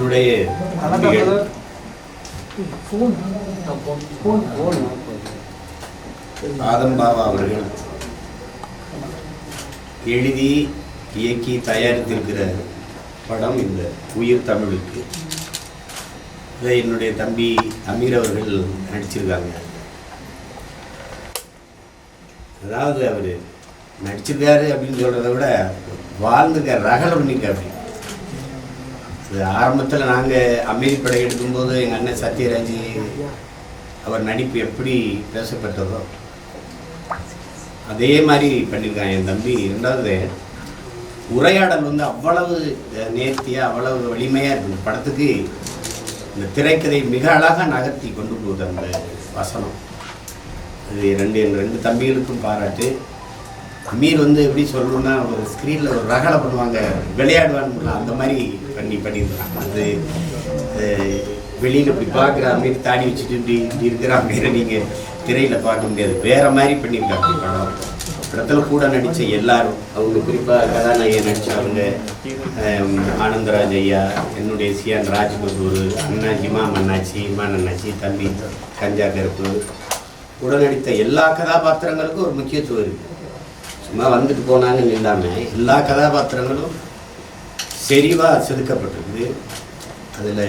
என்னுடைய தம்பிகள் அவர்கள் எழுதி இயக்கி தயாரித்திருக்கிற படம் இந்த உயிர் தமிழுக்கு. இதை என்னுடைய தம்பி அமீர் அவர்கள் நடிச்சிருக்காங்க. அதாவது அவர் நடிச்சிருக்காரு அப்படின்னு சொல்கிறத விட வாழ்ந்துக்க ரகலம் பண்ணிருக்காரு. இது ஆரம்பத்தில் நாங்கள் அமைதி படை எடுக்கும்போது எங்கள் அண்ணன் சத்யராஜ் அவர் நடிப்பு எப்படி பேசப்பட்டதோ அதே மாதிரி பண்ணியிருக்கான் என் தம்பி ரெண்டாவது உரையாடல் வந்து அவ்வளவு நேர்த்தியாக அவ்வளவு வலிமையாக இருக்கும் படத்துக்கு இந்த திரைக்கதை மிக அழகாக நகர்த்தி கொண்டு போகுது அந்த வசனம். அது ரெண்டு என் ரெண்டு தம்பிகளுக்கும் பாராட்டு. அமீர் வந்து எப்படி சொல்லணும்னா ஒரு ஸ்க்ரீனில் ஒரு ரகலை பண்ணுவாங்க விளையாடுவான்னு அந்த மாதிரி பண்ணி பண்ணியிருக்காங்க அது வெளியில் இப்படி பார்க்குற மாதிரி தாடி வச்சுட்டு இப்படி இப்படி இருக்கிற அமீரை நீங்கள் திரையில் பார்க்க முடியாது. வேற மாதிரி பண்ணியிருக்காங்க படம். படத்தில் கூட நடித்த எல்லாரும் அவங்க குறிப்பாக கதாநாயகன் நடித்தவங்க ஆனந்தராஜ் ஐயா என்னுடைய சியான் ராஜ்கபூர் அண்ணா இமாம் அண்ணாச்சி இமான் அண்ணாச்சி தம்பி கஞ்சா கருப்பு கூட நடித்த எல்லா கதாபாத்திரங்களுக்கும் ஒரு முக்கியத்துவம் இருக்குது சும்மா வந்துட்டு போனாங்கன்னு இல்லாமல் எல்லா கதாபாத்திரங்களும் செறிவாக செதுக்கப்பட்டிருக்கு அதில்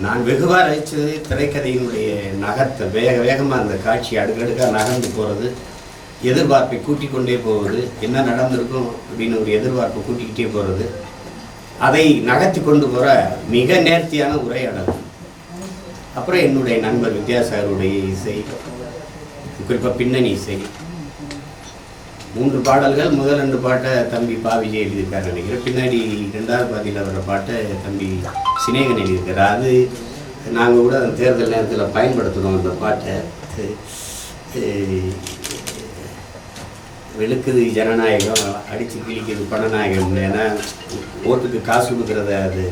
நான் வெகுவாக ரசித்தது திரைக்கதையினுடைய நகர்த்த வேக வேகமாக அந்த காட்சி அடுக்கடுக்காக நகர்ந்து போகிறது எதிர்பார்ப்பை கூட்டிக் கொண்டே போவது என்ன நடந்திருக்கும் அப்படின்னு ஒரு எதிர்பார்ப்பை கூட்டிக்கிட்டே போகிறது அதை நகர்த்தி கொண்டு போகிற மிக நேர்த்தியான உரையாடல் அப்புறம் என்னுடைய நண்பர் வித்யாசாகருடைய இசை குறிப்பாக பின்னணி இசை. மூன்று பாடல்கள். முதல் ரெண்டு பாட்டை தம்பி பா விஜய் எழுதியிருக்காரு நினைக்கிறேன். பின்னாடி ரெண்டாவது பாதியில் வர்ற பாட்டை தம்பி சினேகன் எழுதியிருக்காரு. அது நாங்கள் கூட அந்த தேர்தல் நேரத்தில் பயன்படுத்துகிறோம் அந்த பாட்டை. வெளுக்குது ஜனநாயகம் அடித்து கிழிக்குது பணநாயகம் ஏன்னா ஓட்டுக்கு காசு கொடுக்குறத அது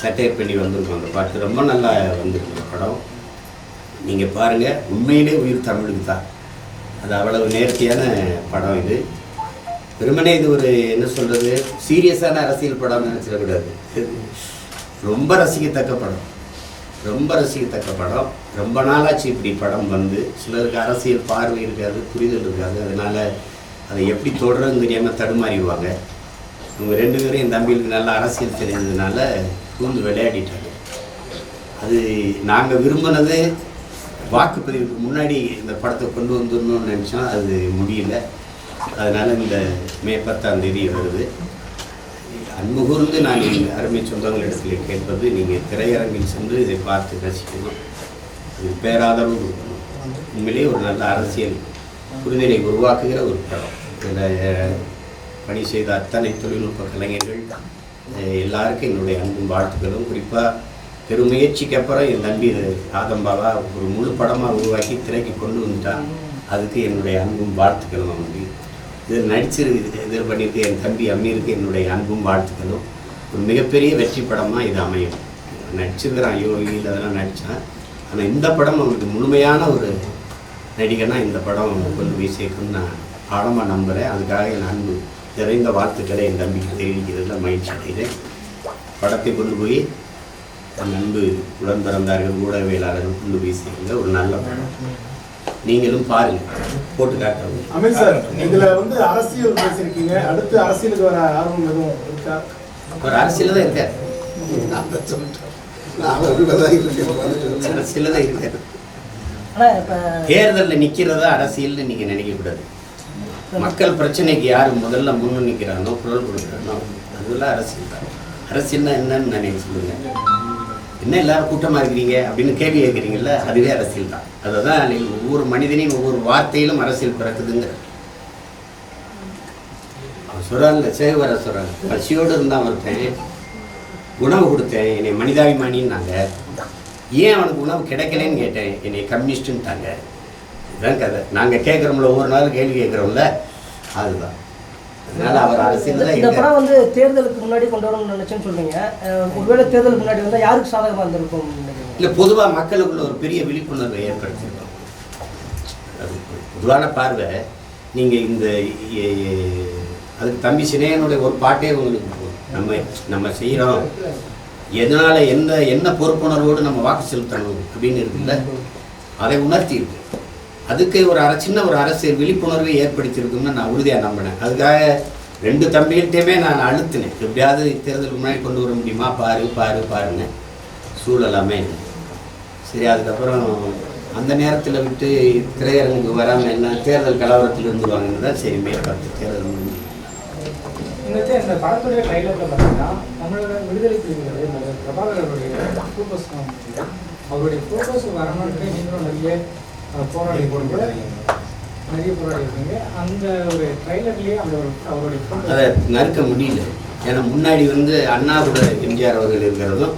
சட்டையர் பண்ணி வந்திருக்கும் அந்த பாட்டு. ரொம்ப நல்லா வந்திருக்கு படம். நீங்கள் பாருங்கள் உண்மையிலே உயிர் தமிழுக்கு தான். அது அவ்வளவு நேர்த்தியான படம் இது. வெறுமனே இது ஒரு என்ன சொல்கிறது சீரியஸான அரசியல் படம்னு நினச்சிடக்கூடாது ரொம்ப ரசிக்கத்தக்க படம். ரொம்ப ரசிக்கத்தக்க படம். ரொம்ப நாளாச்சு இப்படி படம் வந்து. சிலருக்கு அரசியல் பார்வை இருக்காது புரிதல் இருக்காது. அதனால் அதை எப்படி தொடர்றதுன்னு தெரியாமல் தடுமாறிடுவாங்க. இவங்க ரெண்டு பேரும் என் தம்பிகளுக்கு நல்லா அரசியல் தெரிஞ்சதுனால கூந்து விளையாடிட்டாங்க. அது நாங்கள் விரும்பினது வாக்குப்பதிவுக்கு முன்னாடி இந்த படத்தை கொண்டு வந்துடணும்னு நினச்சோம். அது முடியல. அதனால் இந்த மே பத்தாம் தேதி வருது. அன்புகூர்ந்து நான் எங்கள் அருமை சொந்தங்களிடத்தில் கேட்பது நீங்கள் திரையரங்கில் சென்று இதை பார்த்து ரசிக்கணும். இது பேராதரவு கொடுக்கணும். உண்மையிலேயே ஒரு நல்ல அரசியல் புரிதலை உருவாக்குகிற ஒரு படம். இதில் பணி செய்த அத்தனை தொழில்நுட்ப கலைஞர்கள் எல்லாருக்கும் என்னுடைய அன்பும் வாழ்த்துக்களும். குறிப்பாக பெருமுயற்சிக்கு அப்புறம் என் தம்பி ஆதம்பாவா ஒரு முழு படமாக உருவாக்கி திரைக்கு கொண்டு வந்துட்டான் அதுக்கு என்னுடைய அன்பும் வாழ்த்துக்களும் அவனுக்கு இது நடிச்சிருக்கு இது பண்ணியிருக்கு என் தம்பி அம்மீருக்கு என்னுடைய அன்பும் வாழ்த்துக்களும். ஒரு மிகப்பெரிய வெற்றி படமாக இது அமையும். நடிச்சிருக்கிறான். யோகியில் அதெல்லாம் நடித்தான் ஆனால் இந்த படம் அவனுக்கு முழுமையான ஒரு நடிகனா இந்த படம் கொண்டு போய் சேர்க்கும்னு நான் ஆழமாக நம்புகிறேன் அதுக்காக என் அன்பு நிறைந்த வாழ்த்துக்களை என் தம்பிக்கு தெரிவிக்கிறதுல மகிழ்ச்சி அடைகிறேன். படத்தை கொண்டு போய் என் அன்பு உடன் பிறந்தார்கள் ஊடகவியலாளர்கள் கொண்டு சேர்க்குங்க ஒரு நல்ல படம். நீங்களும் பாருங்க. போட்டு காட்டுறவங்க அமீர் சார் இதுல வந்து அரசியல் பேசியிருக்கீங்க. அடுத்து அரசியலுக்கு வர ஆர்வம் எதுவும் இருக்கா? ஒரு அரசியல் தான் இருக்கார். அரசியல் தான் இருக்கார். தேர்தலில் நிற்கிறதா அரசியல்னு நீங்கள் நினைக்கக்கூடாது. மக்கள் பிரச்சனைக்கு யார் முதல்ல முன்னு நிற்கிறானோ குரல் கொடுக்குறானோ அதெல்லாம் அரசியல் தான். அரசியல்னா என்னன்னு நினைக்க சொல்லுங்க. என்ன எல்லாரும் கூட்டமாக இருக்கிறீங்க அப்படின்னு கேள்வி கேட்குறீங்கல்ல அதுவே அரசியல் தான். அதை தான் நீங்கள் ஒவ்வொரு மனிதனையும் ஒவ்வொரு வார்த்தையிலும் அரசியல் பிறக்குதுங்கிற. அவன் சொல்கிறாங்க சேகவர சொல்கிறாங்க பசியோடு இருந்தான் ஒருத்தன் உணவு கொடுத்தேன் என்னை மனிதாபிமானின்னாங்க. ஏன் அவனுக்கு உணவு கிடைக்கலன்னு கேட்டேன் என்னை கம்யூனிஸ்ட்டுன்ட்டாங்க இதுதான் கதை. நாங்கள் கேட்குறோம்ல ஒவ்வொரு நாள் கேள்வி கேட்குறோம்ல அதுதான் அதனால அவர் அரசியல் தான் இந்த. படம் வந்து தேர்தலுக்கு முன்னாடி கொண்டு வரணும்னு நினைச்சேன்னு சொல்றீங்க. ஒருவேளை தேர்தலுக்கு முன்னாடி வந்தால் யாருக்கு சாதகமாக இருந்திருக்கும் இல்லை பொதுவாக மக்களுக்குள்ள ஒரு பெரிய விழிப்புணர்வை ஏற்படுத்தியிருக்கோம். பொதுவான பார்வை. நீங்கள் இந்த அதுக்கு தம்பி சினேயனுடைய ஒரு பாட்டே உங்களுக்கு போதும். நம்ம நம்ம செய்கிறோம் எதனால எந்த என்ன பொறுப்புணர்வோடு நம்ம வாக்கு செலுத்தணும் அப்படின்னு இருக்குல்ல? அதை உணர்த்தி இருக்கு அதுக்கு ஒரு அரை சின்ன ஒரு அரசியல் விழிப்புணர்வை ஏற்படுத்தியிருக்கும்னு நான் உறுதியாக நம்பினேன் அதுக்காக ரெண்டு தம்பிகிட்டையுமே நான் அழுத்தினேன். எப்படியாவது தேர்தலுக்கு முன்னாடி கொண்டு வர முடியுமா? பாரு பாரு பாருன்னு சூழலாமே சரி அதுக்கப்புறம் அந்த நேரத்தில் விட்டு திரையரங்குக்கு வராமல் என்ன தேர்தல் கலவரத்தில் இருந்துருவாங்கன்னு தான் சரி மே பத்து தேர்தல் முடிஞ்சு. இந்த படத்துடைய பார்த்தீங்கன்னா விடுதலை பிரபாகரனுடைய ஃபோக்கஸ் அவருடைய ஃபோக்கஸ் வரணுன்ட்டு நீங்களும் நிறைய போராடி போடுங்க. நிறைய போராடி இருக்கீங்க. அந்த ஒரு ட்ரைலர்லயே அந்த ஒரு அவருடைய அதை நறுக்க முடியல. ஏன்னா முன்னாடி வந்து அண்ணா கூட எம்ஜிஆர் அவர்கள் இருக்கிறதும்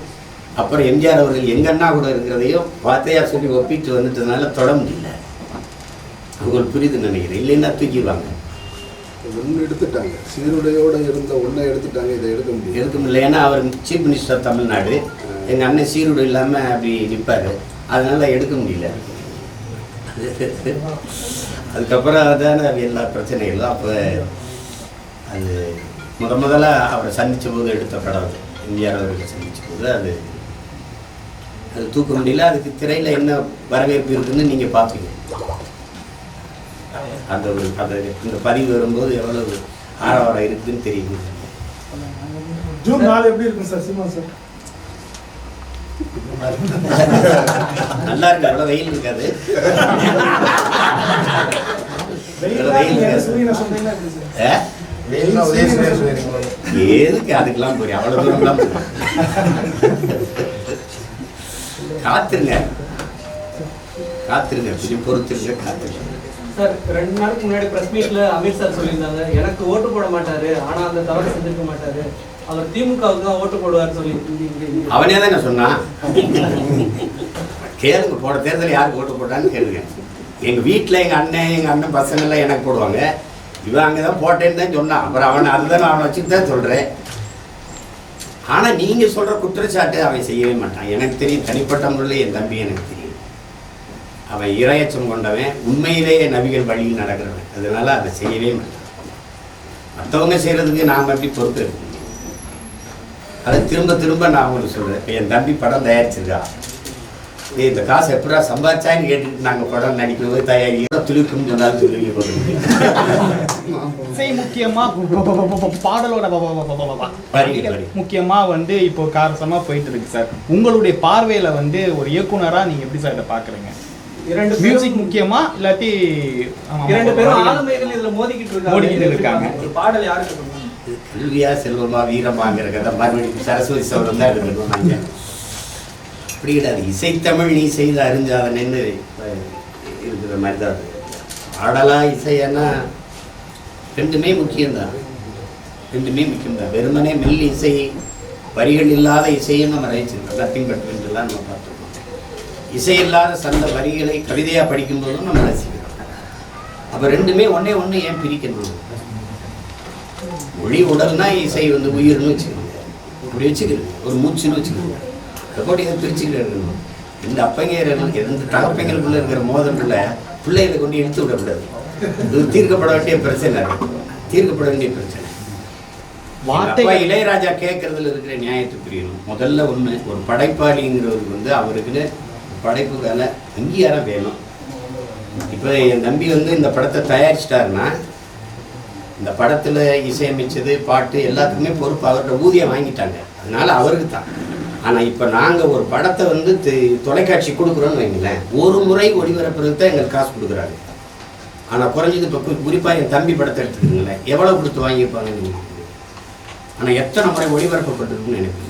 அப்புறம் எம்ஜிஆர் அவர்கள் எங்க அண்ணா கூட இருக்கிறதையும் வார்த்தையா சொல்லி ஒப்பிட்டு வந்துட்டதுனால தொட முடியல. அவங்களுக்கு புரியுது நினைக்கிறேன். இல்லைன்னா தூக்கிடுவாங்க. ஒன்று எடுத்துட்டாங்க. சீருடையோட இருந்த ஒன்றை எடுத்துட்டாங்க. இதை எடுக்க முடியும் எடுக்க முடியல. ஏன்னா அவர் சீஃப் மினிஸ்டர் தமிழ்நாடு எங்கள் அண்ணன் சீருடு இல்லாமல் அப்படி நிற்பார் அதனால எடுக்க முடியல. அதுக்கப்புறம் அதான எல்லா பிரச்சனைகளும். அப்போ அது முத முதல்ல அவரை சந்தித்த போது எடுத்த படம் அது. எம்ஜிஆர் அவர்களை சந்திச்ச போது அது. அது தூக்க முடியல. அதுக்கு திரையில் என்ன வரவேற்பு இருக்குன்னு நீங்கள் பார்ப்பீங்க அந்த ஒரு அந்த இந்த பதிவு வரும்போது எவ்வளவு ஆரவாரம் இருக்குதுன்னு தெரியும்? ஜூன் நாலு எப்படி இருக்கும் சார் சினிமா சார்? நல்லா இருக்கு அவ்வளோ வெயில் இருக்காது? எதுக்கு அதுக்கெல்லாம் போறீங்க? அவ்வளோ தூரம்லாம். காத்துருங்க. காத்துருங்க. கொஞ்சம் பொறுத்துருங்க காத்துருங்க. சார் ரெண்டு நாளுக்கு முன்னாடி பிரஸ் மீட்ல அமித் சார் சொல்லியிருந்தாங்க. எனக்கு ஓட்டு போட மாட்டாரு ஆனா அந்த தவறு செஞ்சிருக்க மாட்டாரு. அவர் திமுகவுக்கு தான் ஓட்டு போடுவார் சொல்லி அவனே தானே சொன்னான் கேளுங்க போட தேர்தல் யாருக்கு ஓட்டு போட்டான்னு கேளுங்க. எங்கள் வீட்டில் எங்கள் அண்ணன் எங்கள் அண்ணன் பசங்கள்லாம் எனக்கு போடுவாங்க. இவன் அங்கே தான் போட்டேன்னு தான் சொன்னான். அப்புறம் அவன் அதுதான் அவனை வச்சுட்டு தான் சொல்கிறேன் ஆனால் நீங்கள் சொல்கிற குற்றச்சாட்டு அவன் செய்யவே மாட்டான். எனக்கு தெரியும் தனிப்பட்ட முறையில் என் தம்பி எனக்கு தெரியும். அவன் இரையச்சம் கொண்டவன். உண்மையிலேயே நபிகள் வழியில் நடக்கிறவன். அதனால் அதை செய்யவே மாட்டான். மற்றவங்க செய்கிறதுக்கு நாம் எப்படி பொறுப்பு இருக்கணும்? அதை திரும்ப திரும்ப நான் உங்களுக்கு சொல்கிறேன் இப்போ என் தம்பி படம் தயாரிச்சிருக்கா ஏய் இந்த காசு எப்படா சம்பாதிச்சான்னு கேட்டுட்டு நாங்கள் படம் நடிக்கிறது தயாரி துளிக்கும்னு சொன்னாலும் துளிக்க இசை முக்கியமா பாடலோட. முக்கியமா வந்து இப்போ காரசமா போயிட்டு இருக்கு சார் உங்களுடைய பார்வையில வந்து ஒரு இயக்குனரா நீங்க எப்படி சார் இதை பாக்குறீங்க இரண்டு மியூசிக் முக்கியமா இல்லாட்டி இரண்டு பேரும். ஆளுமைகள் இதுல மோதிக்கிட்டு இருக்காங்க மோதிக்கிட்டு இருக்காங்க. ஒரு பாடல் யாருக்கு செல்வியா கல்வியா செல்வமா வீரமாங்கிற கதை மறுபடியும் சரஸ்வதி சௌரம் தான் எடுக்கணும் நாங்கள் அப்படி கிடையாது. இசைத்தமிழ் நீ செய்த அறிஞ்சாதனன்னு இருக்கிற மாதிரி தான் ஆடலா இசையன்னா ரெண்டுமே முக்கியம்தான். ரெண்டுமே முக்கியம்தான். வெறுமனே மெல் இசை வரிகள் இல்லாத இசையும் நம்ம ரசிச்சிருக்கோம். நத்திங் பட் வென்றெல்லாம் நம்ம பார்த்துருக்கோம். இசை இல்லாத சந்த வரிகளை கவிதையாக படிக்கும்போதும் நம்ம ரசிக்கிறோம். அப்போ ரெண்டுமே ஒன்றே ஒன்று ஏன் பிரிக்கணும்? மொழி உடல்னா இசை வந்து உயிர்னு வச்சுக்கோங்க அப்படி வச்சுக்கிறது. ஒரு மூச்சுன்னு வச்சுக்கோங்க அதை போட்டு இதை பிரிச்சுக்கிட்டு இருக்கணும். இந்த அப்பங்கையர்கள் எந்த தகப்பங்களுக்குள்ள இருக்கிற மோதல்குள்ள பிள்ளைகளை கொண்டு இழுத்து விடக்கூடாது. இது தீர்க்கப்பட வேண்டிய பிரச்சனை. தீர்க்கப்பட வேண்டிய பிரச்சனை. வார்த்தைகள் இளையராஜா கேட்கறதுல இருக்கிற நியாயத்தை புரியணும். முதல்ல ஒண்ணு ஒரு படைப்பாளிங்கிறவருக்கு வந்து அவருக்குன்னு படைப்புக்கான அங்கீகாரம் வேணும். இப்போ என் தம்பி வந்து இந்த படத்தை தயாரிச்சிட்டாருன்னா இந்த படத்தில் இசையமைச்சது பாட்டு எல்லாத்துக்குமே பொறுப்பு. அவர்கிட்ட ஊதியம் வாங்கிட்டாங்க. அதனால் அவருக்கு தான். ஆனால் இப்போ நாங்கள் ஒரு படத்தை வந்து தி- தொலைக்காட்சி கொடுக்குறோன்னு வைங்களேன் ஒரு முறை ஒளிபரப்புறதுக்கு தான் எங்களுக்கு காசு கொடுக்குறாங்க ஆனால் குறைஞ்சது இப்போ குறிப்பாக என் தம்பி படத்தை எடுத்துக்கோங்களேன். எவ்வளோ கொடுத்து வாங்கியிருப்பாங்க நீங்க ஆனால் எத்தனை முறை ஒளிபரப்பப்பட்டிருக்குன்னு எனக்கு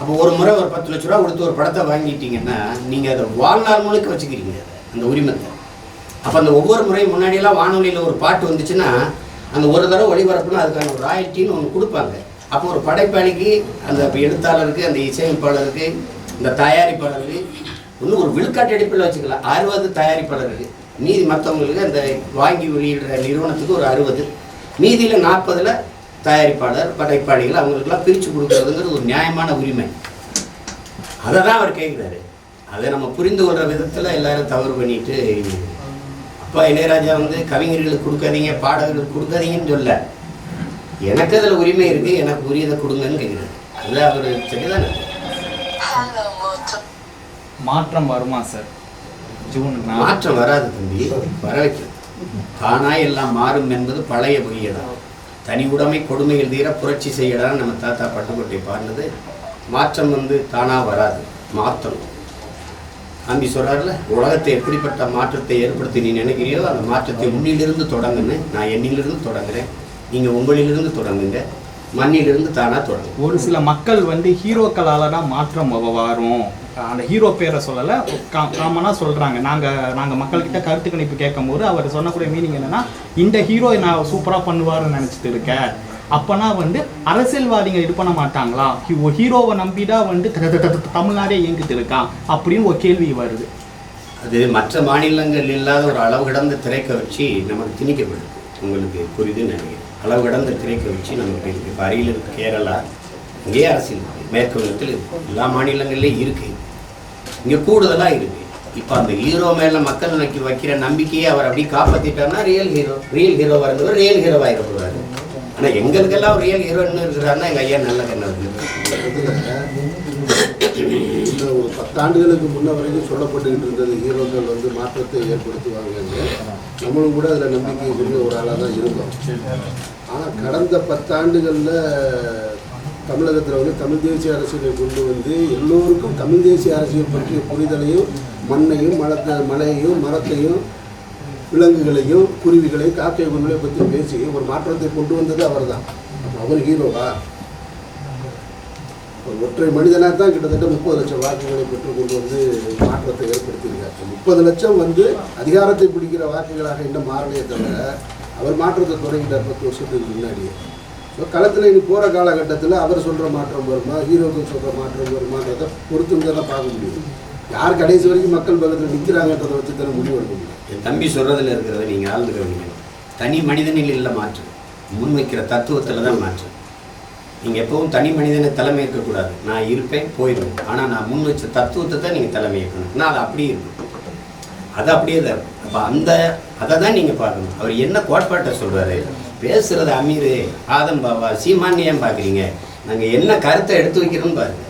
அப்போ ஒரு முறை ஒரு பத்து லட்ச ரூபா கொடுத்து ஒரு படத்தை வாங்கிட்டீங்கன்னா நீங்கள் அதை வாழ்நாள் முழுக்க வச்சுக்கிறீங்க அதை, அந்த உரிமத்தை. அப்போ அந்த ஒவ்வொரு முறையும் முன்னாடியெல்லாம் வானொலியில் ஒரு பாட்டு வந்துச்சுன்னா அந்த ஒரு தடவை ஒளிபரப்புனா அதுக்கான ஒரு ராயல்ட்டின்னு ஒன்று கொடுப்பாங்க. அப்போ ஒரு படைப்பாளிக்கு அந்த எழுத்தாளருக்கு அந்த இசையமைப்பாளருக்கு இந்த தயாரிப்பாளருக்கு இன்னும் ஒரு விழுக்காட்டு அடிப்பில் வச்சுக்கலாம். அறுபது தயாரிப்பாளருக்கு. மீதி மற்றவங்களுக்கு அந்த வாங்கி வெளியிடுற நிறுவனத்துக்கு ஒரு அறுபது. மீதியில் நாற்பதில் தயாரிப்பாளர் படைப்பாளிகள் அவங்களுக்கெல்லாம் பிரித்து கொடுக்குறதுங்கிறது ஒரு நியாயமான உரிமை. அதை தான் அவர் கேட்குறாரு அதை நம்ம புரிந்து கொள்கிற விதத்தில் எல்லோரும் தவறு பண்ணிட்டு அப்பா இளையராஜா வந்து கவிஞர்களுக்கு கொடுக்காதீங்க பாடகர்களுக்கு கொடுக்காதீங்கன்னு சொல்ல. எனக்கு அதில் உரிமை இருக்குது எனக்கு உரியதை கொடுங்கன்னு கேட்குறாரு இல்லை அவர் சரிதானே? மாற்றம் வருமா சார் ஜூன். மாற்றம் வராது தம்பி வர வைக்கும் தானாய் எல்லாம் மாறும் என்பது பழைய பொய்யடா தனி உடைமை கொடுமைகள் தீர புரட்சி செய்யடான்னு நம்ம தாத்தா பட்டுக்கோட்டை பாடினது. மாற்றம் வந்து தானா வராது மாற்றணும் அம்பி சொல்கிறார்ல உலகத்தை எப்படிப்பட்ட மாற்றத்தை ஏற்படுத்தி நீ நினைக்கிறியோ அந்த மாற்றத்தை உன்னிலிருந்து தொடங்குன்னு நான் என்னிலிருந்து தொடங்குறேன். நீங்கள் உங்களிலிருந்து தொடங்குங்க. மண்ணிலிருந்து தானாக தொடங்கும். ஒரு சில மக்கள் வந்து ஹீரோக்களால் தான் மாற்றம் வரும். அந்த ஹீரோ பேரை சொல்லலை காமனாக சொல்கிறாங்க நாங்கள் நாங்கள் மக்கள்கிட்ட கருத்து கணிப்பு கேட்கும்போது அவர் சொன்னக்கூடிய மீனிங் என்னென்னா இந்த ஹீரோ நான் சூப்பராக பண்ணுவாருன்னு நினச்சிட்டு இருக்கேன். அப்போனா வந்து அரசியல்வாதிகள் இது பண்ண மாட்டாங்களா? ஹி- ஹீரோவை நம்பி தான் வந்து தமிழ்நாடே இயங்கிட்டு இருக்கான் அப்படின்னு ஒரு கேள்வி வருது. அது மற்ற மாநிலங்கள் இல்லாத ஒரு அளவு கடந்த திரைக்க வச்சு நமக்கு திணிக்கப்படுது. உங்களுக்கு புரியுதுன்னு நினைக்கிறேன். அளவு கடந்த திரைக்க வச்சு நமக்கு இருக்கு. இப்போ அருகில் இருக்குது கேரளா இங்கேயே அரசியல் இருக்கு மேற்கு வங்கத்தில் எல்லா மாநிலங்கள்லேயும் இருக்குது இங்கே கூடுதலாக இருக்குது இப்போ அந்த ஹீரோ மேலே மக்கள் வைக்க வைக்கிற நம்பிக்கையை அவர் அப்படியே காப்பாற்றிட்டார்னா ரியல் ஹீரோ ரியல் ஹீரோவாக இருந்தவர் ரியல் ஹீரோவாக இருப்பாரு ஆனால் எங்களுக்கெல்லாம் ரியல் ஹீரோ என்ன இருக்கிறாருன்னா எங்கள் ஐயா நல்ல கண்ணு இந்த ஒரு பத்தாண்டுகளுக்கு முன்ன வரைக்கும் சொல்லப்பட்டுக்கிட்டு இருந்தது ஹீரோக்கள் வந்து மாற்றத்தை ஏற்படுத்துவாங்க நம்மளும் கூட அதில் நம்பிக்கை கொண்டு ஒரு ஆளாக தான் இருந்தோம். ஆனால் கடந்த பத்தாண்டுகளில் தமிழகத்தில் வந்து தமிழ் தேசிய அரசியலை கொண்டு வந்து எல்லோருக்கும் தமிழ் தேசிய அரசியல் பற்றிய புரிதலையும் மண்ணையும் மலத்தை மலையையும் மரத்தையும் விலங்குகளையும் குருவிகளை காக்கை குருவிகளை பற்றி பேசி ஒரு மாற்றத்தை கொண்டு வந்தது அவர் தான் அவர் ஹீரோவா? ஒரு ஒற்றை மனிதனாக தான் கிட்டத்தட்ட முப்பது லட்சம் வாக்குகளை பெற்றுக்கொண்டு வந்து மாற்றத்தை ஏற்படுத்தியிருக்காரு. முப்பது லட்சம் வந்து அதிகாரத்தை பிடிக்கிற வாக்குகளாக இன்னும் மாறலையே தவிர அவர் மாற்றத்தை தொடங்கிட்டார் பத்து வருஷத்துக்கு முன்னாடியே. ஸோ களத்தில் இனி போகிற காலகட்டத்தில் அவர் சொல்கிற மாற்றம் வருமா ஹீரோக்கள் சொல்கிற மாற்றம் வருமான்றதை பொறுத்து தான் பார்க்க முடியும். யார் கடைசி வரைக்கும் மக்கள் பக்கத்தில் நிற்கிறாங்கன்றதை வச்சு தானே முடிவு எடுக்க முடியும். என் தம்பி சொல்றதுல இருக்கிறத நீங்கள் ஆழ்ந்து தனி மனிதனில் இல்லை மாற்றம். முன்வைக்கிற தத்துவத்தில் தான் மாற்றம். நீங்கள் எப்பவும் தனி மனிதனை தலைமை இருக்கக்கூடாது நான் இருப்பேன் போயிடுவேன் ஆனால் நான் முன் வச்ச தத்துவத்தை தான் நீங்கள் தலைமை இருக்கணும் நான் அது அப்படியே இருக்கும் அது அப்படியே தான் இருக்கும். அப்போ அந்த அதை தான் நீங்கள் பார்க்கணும். அவர் என்ன கோட்பாட்டை சொல்கிறாரு பேசுகிறது அமீர் ஆதம் பாபா சீமான்னு ஏன் பார்க்குறீங்க? நாங்கள் என்ன கருத்தை எடுத்து வைக்கிறோம்னு பாருங்க.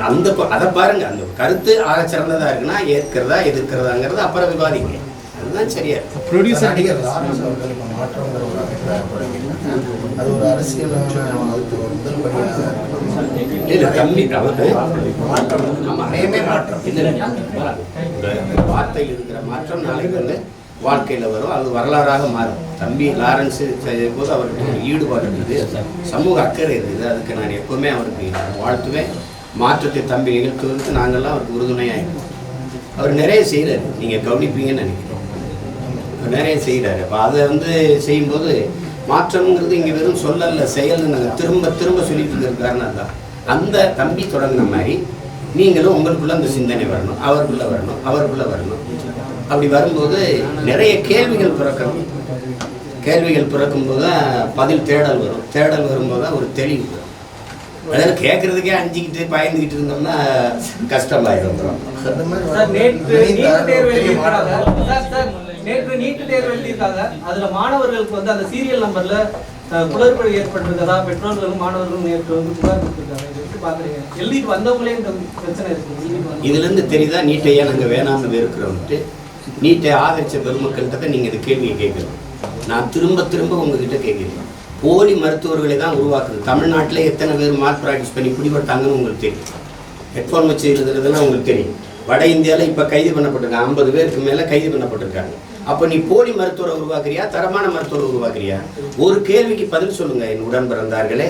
அந்த ப- அதை பாருங்க. அந்த கருத்து ஆக சிறந்ததா இருக்குன்னா ஏற்கிறதா எதிர்க்கிறதாங்கிறது அப்புறம் விவாதிங்க. அதுதான் சரியா இருக்கும். ப்ரொடியூசர் நடிகர் லாரன்ஸ் அவர்கள் இப்போ மாற்றங்கிற ஒரு அபிப்பிராயம் போறீங்க. அது ஒரு அரசியல் முதல் படியாக இல்ல தம்பி அவரு மாற்றம். இல்ல. இந்த வார்த்தையில் இருக்கிற மாற்றம் நாளைக்கு வந்து வாழ்க்கையில் வரும். அது வரலாறாக மாறும். தம்பி லாரன்ஸ் செய்யும் போது அவருக்கு ஈடுபாடு இருக்குது. சமூக அக்கறை இருக்குது. அதுக்கு நான் எப்பவுமே அவருக்கு வாழ்த்துவேன். மாற்றத்தை தம்பி நிகழ்த்துவதற்கு நாங்கள்லாம் அவருக்கு உறுதுணையாக இருக்கோம் அவர் நிறைய செய்கிறார் நீங்கள் கவனிப்பீங்கன்னு நினைக்கிறோம். அவர் நிறைய செய்கிறாரு அப்போ அதை வந்து செய்யும்போது மாற்றம்ங்கிறது இங்கே வெறும் சொல்லல செயல்னு நாங்கள் திரும்ப திரும்ப சொல்லிட்டு இருக்கிற காரணம் தான் அந்த தம்பி தொடங்கின மாதிரி நீங்களும் உங்களுக்குள்ள அந்த சிந்தனை வரணும். அவருக்குள்ளே வரணும். அவருக்குள்ளே வரணும். அப்படி வரும்போது நிறைய கேள்விகள் பிறக்கணும் கேள்விகள் பிறக்கும்போது தான் பதில் தேடல் வரும். தேடல் வரும்போது தான் ஒரு தெளிவு வரும். அதாவது கேட்கறதுக்கே அஞ்சிக்கிட்டு பயந்துக்கிட்டு இருந்தோம்னா சார் நேற்று இணைந்த நீட் தேர்வு எழுதியிருக்காங்க. அதுல மாணவர்களுக்கு வந்து அந்த சீரியல் நம்பர்ல குளறுபடி ஏற்பட்டிருக்கதா பெற்றோர்களும் மாணவர்களும் நேற்று வந்து புகார் கொடுத்துருக்காங்க. இதை பாக்குறீங்க எழுதிட்டு வந்தவங்களே இந்த பிரச்சனை இருக்கு. வந்தவங்க. இதுலேருந்து தெரியுதா? நீட்டையா நாங்கள் வேணாம்னு வெறுக்கிறோம்ட்டு. நீட்டை ஆதரிச்ச பெருமக்கள்கிட்ட தான் நீங்கள் இந்த கேள்வியை கேட்கணும். நான் திரும்ப திரும்ப உங்ககிட்ட கேட்குறேன். போலி மருத்துவர்களை தான் உருவாக்குது. தமிழ்நாட்டில் எத்தனை பேர் மார்க் ப்ராக்டிஸ் பண்ணி பிடிபட்டாங்கன்னு உங்களுக்கு தெரியும். ஹெட்ஃபோன் வச்சு எழுதுறதுலாம் உங்களுக்கு தெரியும். வட இந்தியாவில் இப்போ கைது பண்ணப்பட்டிருக்காங்க ஐம்பது பேருக்கு மேலே கைது பண்ணப்பட்டிருக்காங்க. அப்போ நீ போலி மருத்துவரை உருவாக்குறியா? தரமான மருத்துவரை உருவாக்குறியா? ஒரு கேள்விக்கு பதில் சொல்லுங்க என் உடன் பிறந்தார்களே.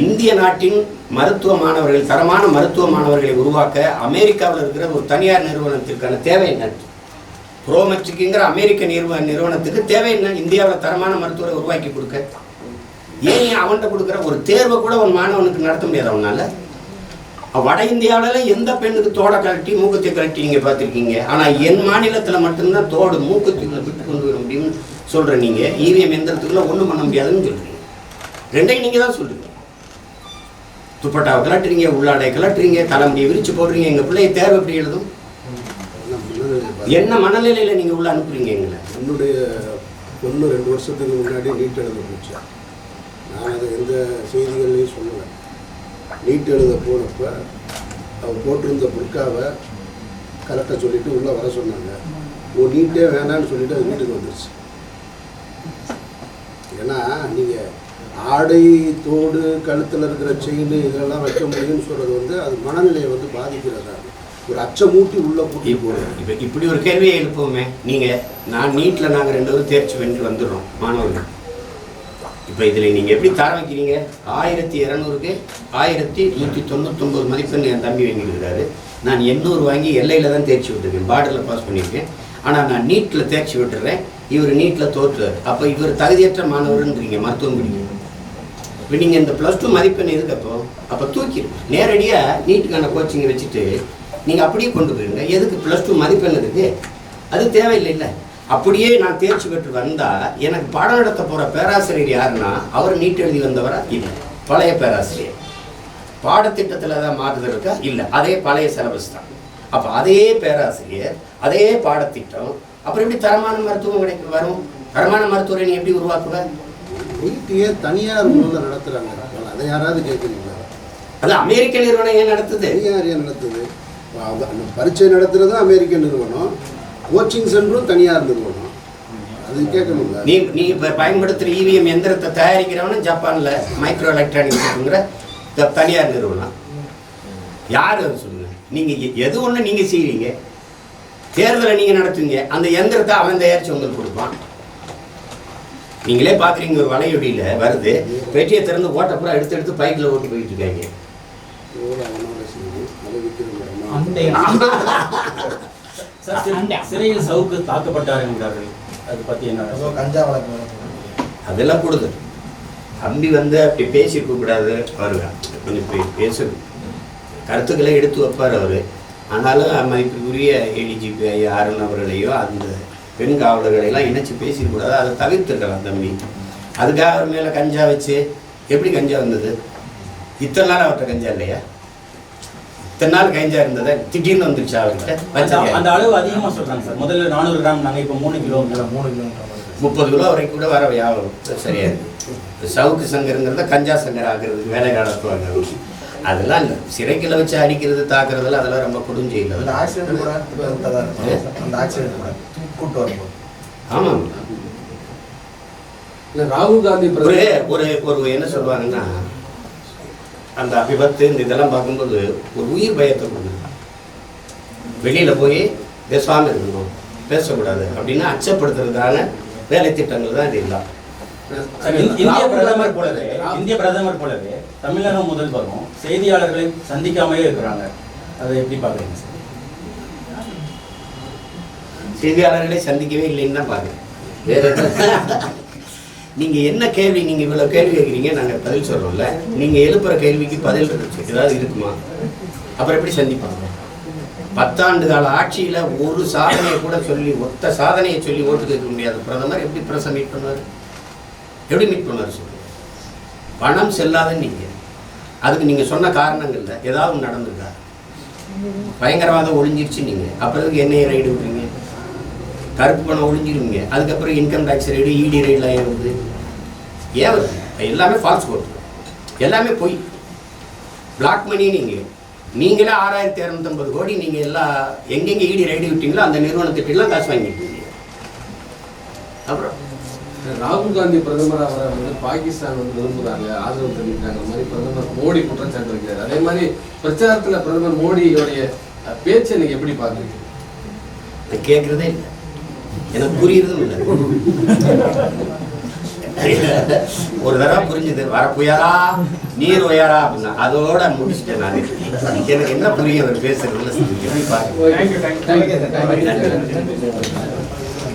இந்திய நாட்டின் மருத்துவ மாணவர்கள் தரமான மருத்துவ மாணவர்களை உருவாக்க அமெரிக்காவில் இருக்கிற ஒரு தனியார் நிறுவனத்திற்கான தேவை என்ன? ப்ரோமெட்ரிக்குங்கிற அமெரிக்க நிறுவ நிறுவனத்துக்கு தேவை என்ன? இந்தியாவில் தரமான மருத்துவரை உருவாக்கி கொடுக்க. ஏன் அவன்கிட்ட கொடுக்குற ஒரு தேர்வை கூட அவன் மாணவனுக்கு நடத்த முடியாது அவனால்? வட இந்தியாவில எந்த பெண்ணுக்கு தோடை கழட்டி மூக்கத்தை கழட்டி நீங்கள் பார்த்துருக்கீங்க? ஆனால் என் மாநிலத்தில் மட்டும்தான் தோடு மூக்கத்துக்குள்ள விட்டு கொண்டு வர முடியும்னு சொல்கிற நீங்கள் இவிஎம் எந்திரத்துக்குள்ள ஒன்றும் பண்ண முடியாதுன்னு சொல்கிறீங்க ரெண்டையும் நீங்கள் தான் சொல்றீங்க. துப்பட்டாவை கலட்டுறீங்க உள்ளாடை கலட்டுறீங்க தலைமுடியை விரிச்சு போடுறீங்க. எங்கள் பிள்ளைய தேர்வு எப்படி எழுதும்? என்ன மனநிலையில் நீங்கள் உள்ள அனுப்புறீங்க எங்களை? என்னுடைய பொண்ணு ரெண்டு வருஷத்துக்கு முன்னாடி நீட் எழுத போச்சு. நான் அதை எந்த செய்திகள்லையும் சொல்லலை. நீட் எழுத போனப்ப அவர் போட்டிருந்த புர்காவை கரெக்டாக சொல்லிவிட்டு உள்ளே வர சொன்னாங்க. ஓ நீட்டே வேணான்னு சொல்லிட்டு அது வீட்டுக்கு வந்துருச்சு. ஏன்னா நீங்கள் ஆடை தோடு கழுத்தில் இருக்கிற செயின் இதெல்லாம் வைக்க முடியும்னு சொல்கிறது வந்து அது மனநிலையை வந்து பாதிக்கிறதா? ஒரு அச்சமூட்டி உள்ளே கூட்டி போகிறோம் இப்போ இப்படி ஒரு கேள்வியை எழுப்புவோமே. நீங்கள் நான் நீட்டில் நாங்கள் ரெண்டு பேரும் தேர்ச்சி வென்று வந்துடுறோம் மாணவர்கள். இப்போ இதில் நீங்கள் எப்படி தர வைக்கிறீங்க? ஆயிரத்தி இரநூறுக்கு ஆயிரத்தி நூற்றி தொண்ணூத்தொம்பது மதிப்பெண் என் தம்பி வாங்கியிருக்கிறாரு. நான் எண்ணூறு வாங்கி எல்லையில் தான் தேர்ச்சி விட்டுருக்கேன். பார்டரில் பாஸ் பண்ணியிருக்கேன். ஆனால் நான் நீட்டில் தேர்ச்சி விட்டுறேன். இவர் நீட்டில் தோற்றுறாரு அப்போ இவர் தகுதியற்ற மாணவர்ன்றீங்க மருத்துவம் பிடிக்கும் இப்போ நீங்கள் இந்த ப்ளஸ் டூ மதிப்பெண் இருக்கப்போ அப்போ தூக்கி நேரடியாக நீட்டுக்கான கோச்சிங்கை வச்சுட்டு நீங்கள் அப்படியே கொண்டு போயிருங்க. எதுக்கு ப்ளஸ் டூ மதிப்பெண் இருக்குது அது தேவையில்லைல்ல. அப்படியே நான் தேர்ச்சி பெற்று வந்தால் எனக்கு பாடம் நடத்த போகிற பேராசிரியர் யாருன்னா அவர் நீட் எழுதி வந்தவரா? இல்லை. பழைய பேராசிரியர். பாடத்திட்டத்தில் ஏதாவது மாறுதல் இருக்கா? இல்லை. அதே பழைய சிலபஸ் தான். அப்போ அதே பேராசிரியர் அதே பாடத்திட்டம் அப்புறம் எப்படி தரமான மருத்துவம் கிடைக்கும் வரும்? தரமான மருத்துவரை நீ எப்படி உருவாக்குவ? நீட்டியே தனியார் நடத்துகிறாங்க அதை யாராவது கேட்குறீங்களா அது அமெரிக்க நிறுவனம் ஏன் நடத்துது? ஏன் நடத்துது? பரீட்சை நடத்துறதும் அமெரிக்க நிறுவனம். கோச்சிங் சென்டரும் தனியார் நிறுவனம் அது கேட்கணுங்களா நீ நீ இப்போ பயன்படுத்துகிற இவிஎம் எந்திரத்தை தயாரிக்கிறவனும் ஜப்பானில் மைக்ரோ எலக்ட்ரானிக்ஸுங்கிற த- தனியார் நிறுவனம். யார் அது சொல்லுங்க நீங்கள் எது ஒன்று நீங்கள் செய்கிறீங்க தேர்தலை நீங்கள் நடத்துவீங்க அந்த எந்திரத்தை அவன் தயாரித்து உங்களுக்கு கொடுப்பான். நீங்களே பார்க்குறீங்க ஒரு வலையொலியில் வருது. பெட்டியை திறந்து ஓட்ட பூரா எடுத்து எடுத்து பைக்கில் ஓட்டி போயிட்டு இருக்காங்க. சிறையில் சவுக்கு தாக்கப்பட்டார் என்கிறார்கள் அது பத்தி என்ன கஞ்சா வழக்கு. அதெல்லாம் கொடுது தம்பி வந்து அப்படி பேசியிருக்க கூடாது. அவர் கொஞ்சம் பே- பேசு கருத்துக்களை எடுத்து வைப்பார் அவர். ஆனாலும் மதிப்புக்குரிய ஏடிஜிபி அருண் அவர்களையோ அந்த பெண் காவலர்களையெல்லாம் இணைச்சு பேசியிருக்கூடாது அதை தவிர்த்துருக்கலாம் தம்பி. அதுக்காக அவர் மேலே கஞ்சா வச்சு எப்படி கஞ்சா வந்தது? இத்தனை நாள் அவர்கிட்ட கஞ்சா இல்லையா? இத்தனை நாள் கஞ்சா இருந்ததா திடீர்னு வந்துருச்சா அவர்கிட்ட அந்த அளவு அதிகமா சொல்றாங்க சார். முதல்ல நானூறு கிராம் நாங்க இப்ப மூணு கிலோ. இல்லை, மூணு வருது. முப்பது கிலோ வரைக்கும் கூட வர வியாபாரம் சரியா சவுக்கு சங்கருங்கிறத கஞ்சா சங்கர் ஆக்குறதுக்கு வேலை நடத்துவாங்க. அதெல்லாம் இல்லை. சிறைக்கில் வச்சு அடிக்கிறது தாக்குறதுல அதெல்லாம் ரொம்ப கொடுஞ்செயல் அந்த ஆக்சிடென்ட் கூட அந்த ஆக்சிடென்ட் கூட. கூட்டு வரும்போது. ஆமாம். இல்ல ராகுல் காந்தி ஒரு ஒரு என்ன சொல்லுவாங்கன்னா அந்த விபத்து இந்த இதெல்லாம் பார்க்கும்போது ஒரு உயிர் பயத்தை கொடுங்க வெளியில் போய் பேசாமல் இருக்கணும் பேசக்கூடாது அப்படின்னு அச்சப்படுத்துறதுக்கான வேலை திட்டங்கள் தான் இது எல்லாம். இந்- இந்திய பிரதமர் போலவே. இந்திய பிரதமர் போலவே தமிழக முதல்வரும் செய்தியாளர்களை சந்திக்காமலே இருக்கிறாங்க. அதை எப்படி பாக்குறீங்க சார்? செய்தியாளர்களை சந்திக்கவே இல்லைன்னு தான் பாருங்க வேற நீங்கள் நீங்க என்ன கேள்வி நீங்க இவ்வளவு கேள்வி கேட்குறீங்க நாங்க பதில் சொல்றோம்ல. நீங்க எழுப்புற கேள்விக்கு பதில் ஏதாவது இருக்குமா? அப்புறம் எப்படி சந்திப்பாங்க? பத்தாண்டு கால ஆட்சியில ஒரு சாதனையை கூட சொல்லி ஒத்த சாதனையை சொல்லி ஓட்டு கேட்க முடியாது. பிரதமர் எப்படி பிரச மீட் பண்ணுவார்? எப்படி மீட் பண்ணுவார் சொல்லுங்க. பணம் செல்லாத நீங்க. அதுக்கு நீங்க சொன்ன காரணங்கள்ல ஏதாவது நடந்திருக்கா? பயங்கரவாதம் ஒழிஞ்சிருச்சு நீங்க. அப்புறம் எதுக்கு ரைடு விட்டுறீங்க கருப்பு பணம் ஒழிஞ்சிருவீங்க அதுக்கப்புறம் இன்கம் டேக்ஸ் ரைடு இடி ரைடுலாம் ஏன் வருது ஏன் வருது எல்லாமே ஃபால்ஸ் கோட் எல்லாமே பொய். பிளாக் மணி நீங்கள் நீங்களே ஆறாயிரத்தி இரநூத்தம்பது கோடி நீங்கள் எல்லா எங்கெங்கே இடி ரைடு விட்டீங்களோ அந்த நிறுவனத்திட்டெல்லாம் காசு வாங்கிட்டீங்க அப்புறம்? ராகுல் காந்தி பிரதமர் அவரை வந்து பாகிஸ்தான் வந்து விரும்புறாங்க ஆதரவு தெரிவிக்கிறாங்க மாதிரி பிரதமர் மோடி குற்றச்சாட்டு வைக்கிறார். அதே மாதிரி பிரச்சாரத்துல பிரதமர் மோடியோடைய பேச்சை நீங்க எப்படி பாக்குறீங்க நான் கேட்குறதே இல்லை. எனக்கு புரியுறதும் இல்லை. ஒரு தடவை புரிஞ்சுது வர புயலா? நீர் உயரா? அப்படின்னா அதோட முடிச்சுட்டேன் நான். எனக்கு என்ன புரியும் அவர் பேசுறதுல பாருங்க.